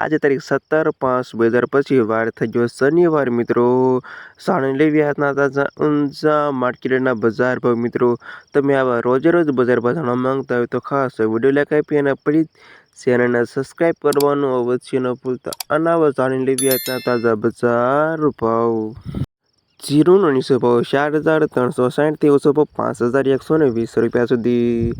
આજે તારીખ સત્તર પાંચ બે હજાર પછી વાર થઈ ગયો શનિવાર મિત્રો. લેવી હતા તાજા ઊંચા માર્કેટના બજાર ભાવ મિત્રો. તમે આવા રોજે રોજ બજાર ભાવ જાણવા માંગતા હોય તો ખાસ વીડિયો લાઈક આપી અને પ્લીઝ ચેનલને સબસ્ક્રાઈબ કરવાનું અવશ્ય ન ભૂલતા. અનાવ જાણી લેવી આજના તાજા બજાર ભાવ. જીરુનો નીચો ભાવ ચાર હજાર ત્રણસો સાઠથી ઓછો ભાવ પાંચ હજાર એકસો ને વીસ રૂપિયા સુધી.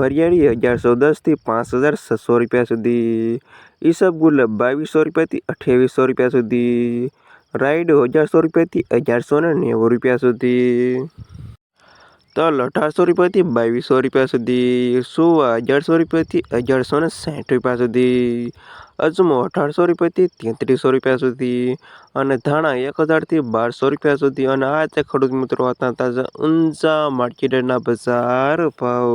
વરિયાળી અગિયારસો દસથી પાંચ હજાર છસો રૂપિયા સુધી. ઈસબગુલ બાવીસો રૂપિયાથી અઠ્યાવીસો રૂપિયા સુધી. રાઈડ અગિયારસો રૂપિયાથી અગિયારસો ને નેવું રૂપિયા સુધી. તલ અઢારસો રૂપિયાથી બાવીસો રૂપિયા સુધી સુવા અગિયારસો રૂપિયાથી અગિયારસો ને સાઠ રૂપિયા સુધી, અજમો અઢારસો રૂપિયાથી તેત્રીસો રૂપિયા સુધી અને ધાણા એક હજારથી બારસો રૂપિયા સુધી. અને આ તે ખેડૂત મિત્રો હતા તાજા ઊંચા માર્કેટના બજાર ભાવ.